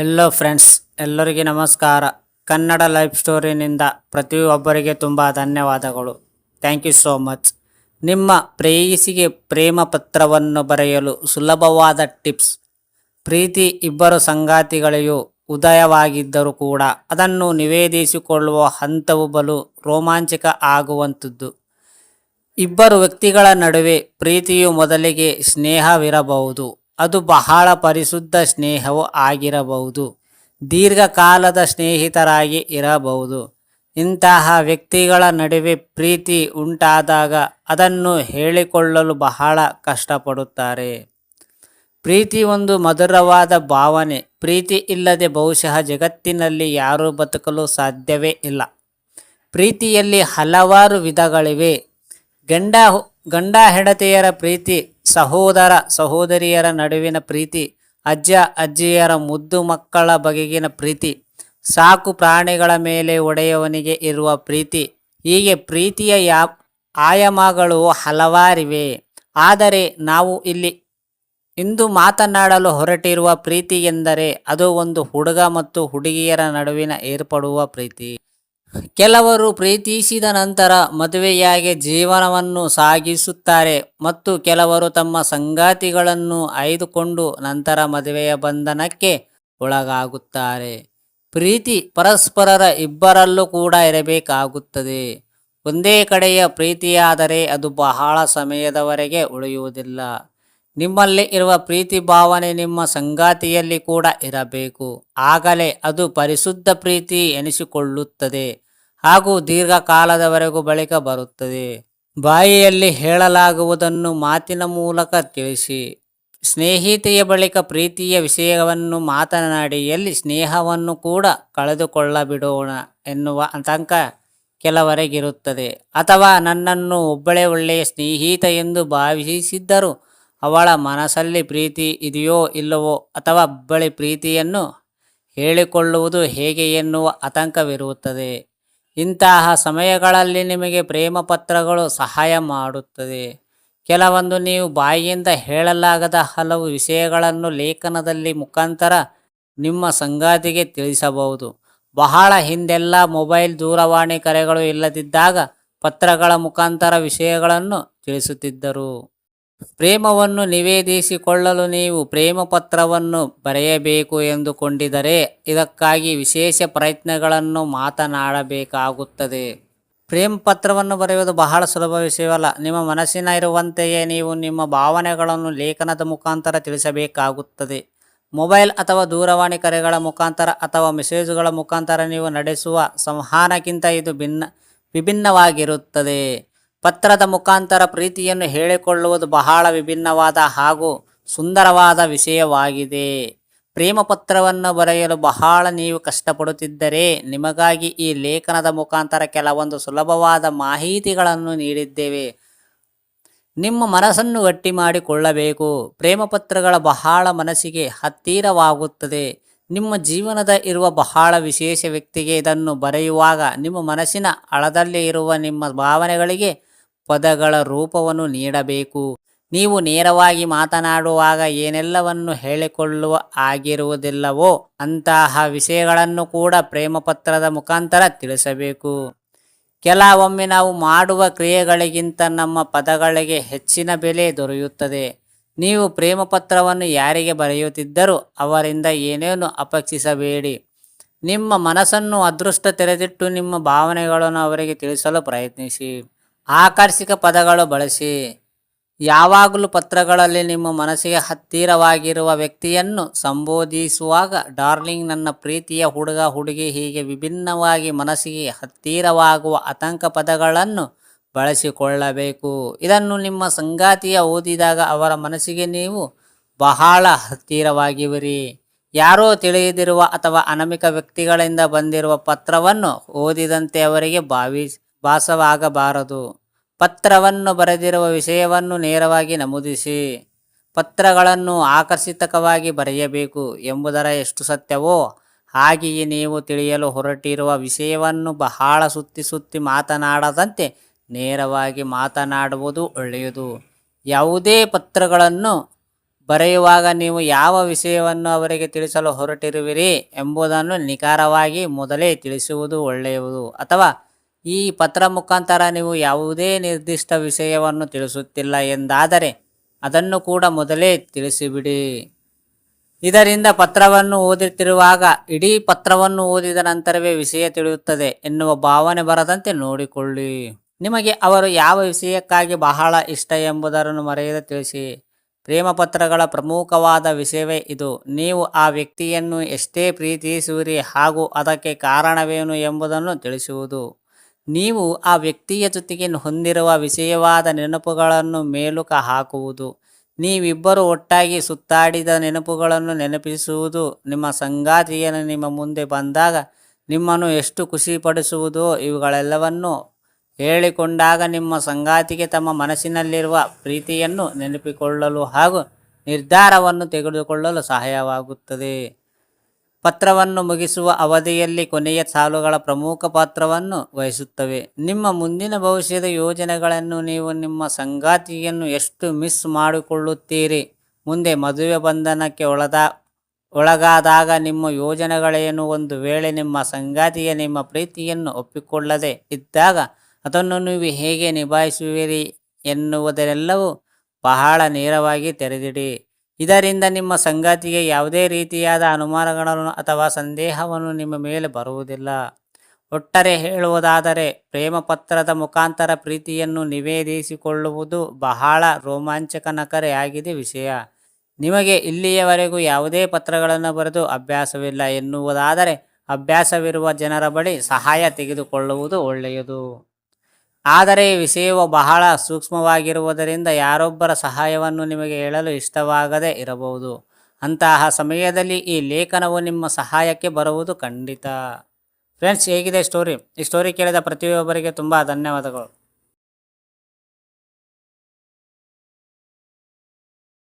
Hello friends ಎಲ್ಲರಿಗೆ ನಮಸ್ಕಾರ. Kannada life ಸ್ಟೋರಿನಿಂದ ಪ್ರತಿಯೊಬ್ಬರಿಗೆ ತುಂಬ ಧನ್ಯವಾದಗಳು. ಥ್ಯಾಂಕ್ ಯು ಸೋ ಮಚ್ ನಿಮ್ಮ ಪ್ರೇಯಸಿಗೆ ಪ್ರೇಮ ಪತ್ರವನ್ನು ಬರೆಯಲು ಸುಲಭವಾದ ಟಿಪ್ಸ್ ಪ್ರೀತಿ ಇಬ್ಬರು ಸಂಗಾತಿಗಳಿಗೂ ಉದಯವಾಗಿದ್ದರೂ ಕೂಡ ಅದನ್ನು ನಿವೇದಿಸಿಕೊಳ್ಳುವ ಹಂತವು ಬಲು ರೋಮಾಂಚಕ ಆಗುವಂಥದ್ದು. ಇಬ್ಬರು ವ್ಯಕ್ತಿಗಳ ನಡುವೆ ಪ್ರೀತಿಯು ಮೊದಲಿಗೆ ಸ್ನೇಹವಿರಬಹುದು. ಅದು ಬಹಳ ಪರಿಶುದ್ಧ ಸ್ನೇಹವು ಆಗಿರಬಹುದು. ದೀರ್ಘಕಾಲದ ಸ್ನೇಹಿತರಾಗಿ ಇರಬಹುದು. ಇಂತಹ ವ್ಯಕ್ತಿಗಳ ನಡುವೆ ಪ್ರೀತಿ ಉಂಟಾದಾಗ ಅದನ್ನು ಹೇಳಿಕೊಳ್ಳಲು ಬಹಳ ಕಷ್ಟಪಡುತ್ತಾರೆ. ಪ್ರೀತಿ ಒಂದು ಮಧುರವಾದ ಭಾವನೆ. ಪ್ರೀತಿ ಇಲ್ಲದೆ ಬಹುಶಃ ಜಗತ್ತಿನಲ್ಲಿ ಯಾರೂ ಬದುಕಲು ಸಾಧ್ಯವೇ ಇಲ್ಲ. ಪ್ರೀತಿಯಲ್ಲಿ ಹಲವಾರು ವಿಧಗಳಿವೆ. ಗಂಡ ಗಂಡ ಹೆಂಡತಿಯರ ಪ್ರೀತಿ ಸಹೋದರ ಸಹೋದರಿಯರ ನಡುವಿನ ಪ್ರೀತಿ, ಅಜ್ಜ ಅಜ್ಜಿಯರ ಮುದ್ದು ಮಕ್ಕಳ ಬಗೆಗಿನ ಪ್ರೀತಿ, ಸಾಕು ಪ್ರಾಣಿಗಳ ಮೇಲೆ ಒಡೆಯವನಿಗೆ ಇರುವ ಪ್ರೀತಿ. ಹೀಗೆ ಪ್ರೀತಿಯ ಯಾ, ಆಯಾಮಗಳು ಹಲವಾರಿವೆ. ಆದರೆ ನಾವು ಇಲ್ಲಿ ಇಂದು ಮಾತನಾಡಲು ಹೊರಟಿರುವ ಪ್ರೀತಿ ಎಂದರೆ ಅದು ಒಂದು ಹುಡುಗ ಮತ್ತು ಹುಡುಗಿಯರ ನಡುವಿನ ಏರ್ಪಡುವ ಪ್ರೀತಿ. ಕೆಲವರು ಪ್ರೀತಿಸಿದ ನಂತರ ಮದುವೆಯಾಗಿ ಜೀವನವನ್ನು ಸಾಗಿಸುತ್ತಾರೆ ಮತ್ತು ಕೆಲವರು ತಮ್ಮ ಸಂಗಾತಿಗಳನ್ನು ಆಯ್ದುಕೊಂಡು ನಂತರ ಮದುವೆಯ ಬಂಧನಕ್ಕೆ ಒಳಗಾಗುತ್ತಾರೆ. ಪ್ರೀತಿ ಪರಸ್ಪರರ ಇಬ್ಬರಲ್ಲೂ ಕೂಡ ಇರಬೇಕಾಗುತ್ತದೆ. ಒಂದೇ ಕಡೆಯ ಪ್ರೀತಿಯಾದರೆ ಅದು ಬಹಳ ಸಮಯದವರೆಗೆ ಉಳಿಯುವುದಿಲ್ಲ. ನಿಮ್ಮಲ್ಲಿ ಇರುವ ಪ್ರೀತಿ ಭಾವನೆ ನಿಮ್ಮ ಸಂಗಾತಿಯಲ್ಲಿ ಕೂಡ ಇರಬೇಕು. ಆಗಲೇ ಅದು ಪರಿಶುದ್ಧ ಪ್ರೀತಿ ಎನಿಸಿಕೊಳ್ಳುತ್ತದೆ. ಹಾಗೂ ದೀರ್ಘಕಾಲದವರೆಗೂ ಬಳಿಕ ಬರುತ್ತದೆ. ಬಾಯಿಯಲ್ಲಿ ಹೇಳಲಾಗುವುದನ್ನು ಮಾತಿನ ಮೂಲಕ ತಿಳಿಸಿ. ಸ್ನೇಹಿತೆಯ ಬಳಿಕ ಪ್ರೀತಿಯ ವಿಷಯವನ್ನು ಮಾತನಾಡಿ ಎಲ್ಲಿ ಸ್ನೇಹವನ್ನು ಕೂಡ ಕಳೆದುಕೊಳ್ಳಬಿಡೋಣ ಎನ್ನುವ ಆತಂಕ ಕೆಲವರೆಗಿರುತ್ತದೆ. ಅಥವಾ ನನ್ನನ್ನು ಒಬ್ಬಳೇ ಒಳ್ಳೆಯ ಸ್ನೇಹಿತ ಎಂದು ಭಾವಿಸಿದ್ದರೂ ಅವಳ ಮನಸ್ಸಲ್ಲಿ ಪ್ರೀತಿ ಇದೆಯೋ ಇಲ್ಲವೋ ಅಥವಾ ಬಳಿ ಪ್ರೀತಿಯನ್ನು ಹೇಳಿಕೊಳ್ಳುವುದು ಹೇಗೆ ಎನ್ನುವ ಆತಂಕವಿರುತ್ತದೆ. ಇಂತಹ ಸಮಯಗಳಲ್ಲಿ ನಿಮಗೆ ಪ್ರೇಮ ಪತ್ರಗಳು ಸಹಾಯ ಮಾಡುತ್ತದೆ. ಕೆಲವೊಂದು ನೀವು ಬಾಯಿಯಿಂದ ಹೇಳಲಾಗದ ಹಲವು ವಿಷಯಗಳನ್ನು ಲೇಖನದಲ್ಲಿ ಮುಖಾಂತರ ನಿಮ್ಮ ಸಂಗಾತಿಗೆ ತಿಳಿಸಬಹುದು. ಬಹಳ ಹಿಂದೆಲ್ಲ ಮೊಬೈಲ್ ದೂರವಾಣಿ ಕರೆಗಳು ಇಲ್ಲದಿದ್ದಾಗ ಪತ್ರಗಳ ಮುಖಾಂತರ ವಿಷಯಗಳನ್ನು ತಿಳಿಸುತ್ತಿದ್ದರು. ಪ್ರೇಮವನ್ನು ನಿವೇದಿಸಿಕೊಳ್ಳಲು ನೀವು ಪ್ರೇಮ ಪತ್ರವನ್ನು ಬರೆಯಬೇಕು ಎಂದುಕೊಂಡಿದರೆ ಇದಕ್ಕಾಗಿ ವಿಶೇಷ ಪ್ರಯತ್ನಗಳನ್ನು ಮಾತನಾಡಬೇಕಾಗುತ್ತದೆ. ಪ್ರೇಮ ಪತ್ರವನ್ನು ಬರೆಯುವುದು ಬಹಳ ಸುಲಭ ವಿಷಯವಲ್ಲ. ನಿಮ್ಮ ಮನಸ್ಸಿನ ಇರುವಂತೆಯೇ ನೀವು ನಿಮ್ಮ ಭಾವನೆಗಳನ್ನು ಲೇಖನದ ಮುಖಾಂತರ ತಿಳಿಸಬೇಕಾಗುತ್ತದೆ. ಮೊಬೈಲ್ ಅಥವಾ ದೂರವಾಣಿ ಕರೆಗಳ ಮುಖಾಂತರ ಅಥವಾ ಮೆಸೇಜುಗಳ ಮುಖಾಂತರ ನೀವು ನಡೆಸುವ ಸಂವಹನಕ್ಕಿಂತ ಇದು ಭಿನ್ನ, ವಿಭಿನ್ನವಾಗಿರುತ್ತದೆ. ಪತ್ರದ ಮುಖಾಂತರ ಪ್ರೀತಿಯನ್ನು ಹೇಳಿಕೊಳ್ಳುವುದು ಬಹಳ ವಿಭಿನ್ನವಾದ ಹಾಗೂ ಸುಂದರವಾದ ವಿಷಯವಾಗಿದೆ. ಪ್ರೇಮ ಪತ್ರವನ್ನು ಬರೆಯಲು ಬಹಳ ನೀವು ಕಷ್ಟಪಡುತ್ತಿದ್ದರೆ ನಿಮಗಾಗಿ ಈ ಲೇಖನದ ಮುಖಾಂತರ ಕೆಲವೊಂದು ಸುಲಭವಾದ ಮಾಹಿತಿಗಳನ್ನು ನೀಡಿದ್ದೇವೆ. ನಿಮ್ಮ ಮನಸ್ಸನ್ನು ಗಟ್ಟಿ ಮಾಡಿಕೊಳ್ಳಬೇಕು. ಪ್ರೇಮ ಪತ್ರಗಳ ಬಹಳ ಮನಸ್ಸಿಗೆ ಹತ್ತಿರವಾಗುತ್ತದೆ. ನಿಮ್ಮ ಜೀವನದ ಇರುವ ಬಹಳ ವಿಶೇಷ ವ್ಯಕ್ತಿಗೆ ಇದನ್ನು ಬರೆಯುವಾಗ ನಿಮ್ಮ ಮನಸ್ಸಿನ ಅಳದಲ್ಲಿ ಇರುವ ನಿಮ್ಮ ಭಾವನೆಗಳಿಗೆ ಪದಗಳ ರೂಪವನ್ನು ನೀಡಬೇಕು. ನೀವು ನೇರವಾಗಿ ಮಾತನಾಡುವಾಗ ಏನೆಲ್ಲವನ್ನು ಹೇಳಿಕೊಳ್ಳುವ ಆಗಿರುವುದಿಲ್ಲವೋ ಅಂತಹ ವಿಷಯಗಳನ್ನು ಕೂಡ ಪ್ರೇಮಪತ್ರದ ಮುಖಾಂತರ ತಿಳಿಸಬೇಕು. ಕೆಲವೊಮ್ಮೆ ನಾವು ಮಾಡುವ ಕ್ರಿಯೆಗಳಿಗಿಂತ ನಮ್ಮ ಪದಗಳಿಗೆ ಹೆಚ್ಚಿನ ಬೆಲೆ ದೊರೆಯುತ್ತದೆ. ನೀವು ಪ್ರೇಮಪತ್ರವನ್ನು ಯಾರಿಗೆ ಬರೆಯುತ್ತಿದ್ದರೂ ಅವರಿಂದ ಏನೇನು ಅಪೇಕ್ಷಿಸಬೇಡಿ. ನಿಮ್ಮ ಮನಸ್ಸನ್ನು ಅದೃಷ್ಟ ತೆರೆದಿಟ್ಟು ನಿಮ್ಮ ಭಾವನೆಗಳನ್ನು ಅವರಿಗೆ ತಿಳಿಸಲು ಪ್ರಯತ್ನಿಸಿ. ಆಕರ್ಷಕ ಪದಗಳು ಬಳಸಿ. ಯಾವಾಗಲೂ ಪತ್ರಗಳಲ್ಲಿ ನಿಮ್ಮ ಮನಸ್ಸಿಗೆ ಹತ್ತಿರವಾಗಿರುವ ವ್ಯಕ್ತಿಯನ್ನು ಸಂಬೋಧಿಸುವಾಗ, ಡಾರ್ಲಿಂಗ್, ನನ್ನ ಪ್ರೀತಿಯ ಹುಡುಗ, ಹುಡುಗಿ ಹೀಗೆ ವಿಭಿನ್ನವಾಗಿ ಮನಸ್ಸಿಗೆ ಹತ್ತಿರವಾಗುವ ಆತಂಕ ಪದಗಳನ್ನು ಬಳಸಿಕೊಳ್ಳಬೇಕು. ಇದನ್ನು ನಿಮ್ಮ ಸಂಗಾತಿಯ ಓದಿದಾಗ ಅವರ ಮನಸ್ಸಿಗೆ ನೀವು ಬಹಳ ಹತ್ತಿರವಾಗಿವಿರಿ ಯಾರೋ ತಿಳಿಯದಿರುವ ಅಥವಾ ಅನಾಮಿಕ ವ್ಯಕ್ತಿಗಳಿಂದ ಬಂದಿರುವ ಪತ್ರವನ್ನು ಓದಿದಂತೆ ಅವರಿಗೆ ಭಾವಿ ಭಾಸವಾಗಬಾರದು ಪತ್ರವನ್ನು ಬರೆದಿರುವ ವಿಷಯವನ್ನು ನೇರವಾಗಿ ನಮೂದಿಸಿ, ಪತ್ರಗಳನ್ನು ಆಕರ್ಷಿತಕವಾಗಿ ಬರೆಯಬೇಕು ಎಂಬುದರ ಎಷ್ಟು ಸತ್ಯವೋ ಹಾಗೆಯೇ ನೀವು ತಿಳಿಯಲು ಹೊರಟಿರುವ ವಿಷಯವನ್ನು ಬಹಳ ಸುತ್ತಿ ಸುತ್ತಿ ಮಾತನಾಡದಂತೆ ನೇರವಾಗಿ ಮಾತನಾಡುವುದು ಒಳ್ಳೆಯದು. ಯಾವುದೇ ಪತ್ರಗಳನ್ನು ಬರೆಯುವಾಗ ನೀವು ಯಾವ ವಿಷಯವನ್ನು ಅವರಿಗೆ ತಿಳಿಸಲು ಹೊರಟಿರುವಿರಿ ಎಂಬುದನ್ನು ನಿಖರವಾಗಿ ಮೊದಲೇ ತಿಳಿಸುವುದು ಒಳ್ಳೆಯದು. ಅಥವಾ ಈ ಪತ್ರ ಮುಖಾಂತರ ನೀವು ಯಾವುದೇ ನಿರ್ದಿಷ್ಟ ವಿಷಯವನ್ನು ತಿಳಿಸುತ್ತಿಲ್ಲ ಎಂದಾದರೆ ಅದನ್ನು ಕೂಡ ಮೊದಲೇ ತಿಳಿಸಿಬಿಡಿ. ಇದರಿಂದ ಪತ್ರವನ್ನು ಓದುತ್ತಿರುವಾಗ ಇಡೀ ಪತ್ರವನ್ನು ಓದಿದ ನಂತರವೇ ವಿಷಯ ತಿಳಿಯುತ್ತದೆ ಎನ್ನುವ ಭಾವನೆ ಬರದಂತೆ ನೋಡಿಕೊಳ್ಳಿ. ನಿಮಗೆ ಅವರು ಯಾವ ವಿಷಯಕ್ಕಾಗಿ ಬಹಳ ಇಷ್ಟ ಎಂಬುದನ್ನು ಮರೆಯದೆ ತಿಳಿಸಿ. ಪ್ರೇಮ ಪತ್ರಗಳ ಪ್ರಮುಖವಾದ ವಿಷಯವೇ ಇದು. ನೀವು ಆ ವ್ಯಕ್ತಿಯನ್ನು ಎಷ್ಟೇ ಪ್ರೀತಿಸುವಿರಿ ಹಾಗೂ ಅದಕ್ಕೆ ಕಾರಣವೇನು ಎಂಬುದನ್ನು ತಿಳಿಸುವುದು. ನೀವು ಆ ವ್ಯಕ್ತಿಯ ಜೊತೆಗೆ ಹೊಂದಿರುವ ವಿಷಯವಾದ ನೆನಪುಗಳನ್ನು ಮೇಲುಕ ಹಾಕುವುದು. ನೀವಿಬ್ಬರು ಒಟ್ಟಾಗಿ ಸುತ್ತಾಡಿದ ನೆನಪುಗಳನ್ನು ನೆನಪಿಸುವುದು ನಿಮ್ಮ ಸಂಗಾತಿಯನ್ನು ನಿಮ್ಮ ಮುಂದೆ ಬಂದಾಗ ನಿಮ್ಮನ್ನು ಎಷ್ಟು ಖುಷಿಪಡಿಸುವುದೋ ಇವುಗಳೆಲ್ಲವನ್ನು ಹೇಳಿಕೊಂಡಾಗ ನಿಮ್ಮ ಸಂಗಾತಿಗೆ ತಮ್ಮ ಮನಸ್ಸಿನಲ್ಲಿರುವ ಪ್ರೀತಿಯನ್ನು ನೆನಪಿಕೊಳ್ಳಲು ಹಾಗೂ ನಿರ್ಧಾರವನ್ನು ತೆಗೆದುಕೊಳ್ಳಲು ಸಹಾಯವಾಗುತ್ತದೆ. ಪತ್ರವನ್ನು ಮುಗಿಸುವ ಅವಧಿಯಲ್ಲಿ ಕೊನೆಯ ಸಾಲುಗಳ ಪ್ರಮುಖ ಪಾತ್ರವನ್ನು ವಹಿಸುತ್ತವೆ. ನಿಮ್ಮ ಮುಂದಿನ ಭವಿಷ್ಯದ ಯೋಜನೆಗಳನ್ನು ನೀವು ನಿಮ್ಮ ಸಂಗಾತಿಯನ್ನು ಎಷ್ಟು ಮಿಸ್ ಮಾಡಿಕೊಳ್ಳುತ್ತೀರಿ? ಮುಂದೆ ಮದುವೆ ಬಂಧನಕ್ಕೆ ಒಳದ, ಒಳಗಾದಾಗ ನಿಮ್ಮ ಯೋಜನೆಗಳೇನು? ಒಂದು ವೇಳೆ ನಿಮ್ಮ ಸಂಗಾತಿಯ ನಿಮ್ಮ ಪ್ರೀತಿಯನ್ನು ಒಪ್ಪಿಕೊಳ್ಳದೆ ಇದ್ದಾಗ ಅದನ್ನು ನೀವು ಹೇಗೆ ನಿಭಾಯಿಸುವಿರಿ ಎನ್ನುವುದೆಲ್ಲವೂ ಬಹಳ ನೇರವಾಗಿ ತೆರೆದಿಡಿ. ಇದರಿಂದ ನಿಮ್ಮ ಸಂಗಾತಿಗೆ ಯಾವುದೇ ರೀತಿಯಾದ ಅನುಮಾನಗಳನ್ನು ಅಥವಾ ಸಂದೇಹವನ್ನು ನಿಮ್ಮ ಮೇಲೆ ಬರುವುದಿಲ್ಲ. ಒಟ್ಟಾರೆ ಹೇಳುವುದಾದರೆ, ಪ್ರೇಮ ಪತ್ರದ ಮುಖಾಂತರ ಪ್ರೀತಿಯನ್ನು ನಿವೇದಿಸಿಕೊಳ್ಳುವುದು ಬಹಳ ರೋಮಾಂಚಕನಕರೆಯಾಗಿದೆ ವಿಷಯ. ನಿಮಗೆ ಇಲ್ಲಿಯವರೆಗೂ ಯಾವುದೇ ಪತ್ರಗಳನ್ನು ಬರೆದು ಅಭ್ಯಾಸವಿಲ್ಲ ಎನ್ನುವುದಾದರೆ, ಅಭ್ಯಾಸವಿರುವ ಜನರ ಬಳಿ ಸಹಾಯ ತೆಗೆದುಕೊಳ್ಳುವುದು ಒಳ್ಳೆಯದು. ಆದರೆ ವಿಷಯವು ಬಹಳ ಸೂಕ್ಷ್ಮವಾಗಿರುವುದರಿಂದ ಯಾರೊಬ್ಬರ ಸಹಾಯವನ್ನು ನಿಮಗೆ ಹೇಳಲು ಇಷ್ಟವಾಗದೇ ಇರಬಹುದು. ಅಂತಹ ಸಮಯದಲ್ಲಿ ಈ ಲೇಖನವು ನಿಮ್ಮ ಸಹಾಯಕ್ಕೆ ಬರುವುದು ಖಂಡಿತ. ಫ್ರೆಂಡ್ಸ್, ಹೇಗಿದೆ ಸ್ಟೋರಿ? ಈ ಸ್ಟೋರಿ ಕೇಳಿದ ಪ್ರತಿಯೊಬ್ಬರಿಗೆ ತುಂಬ ಧನ್ಯವಾದಗಳು.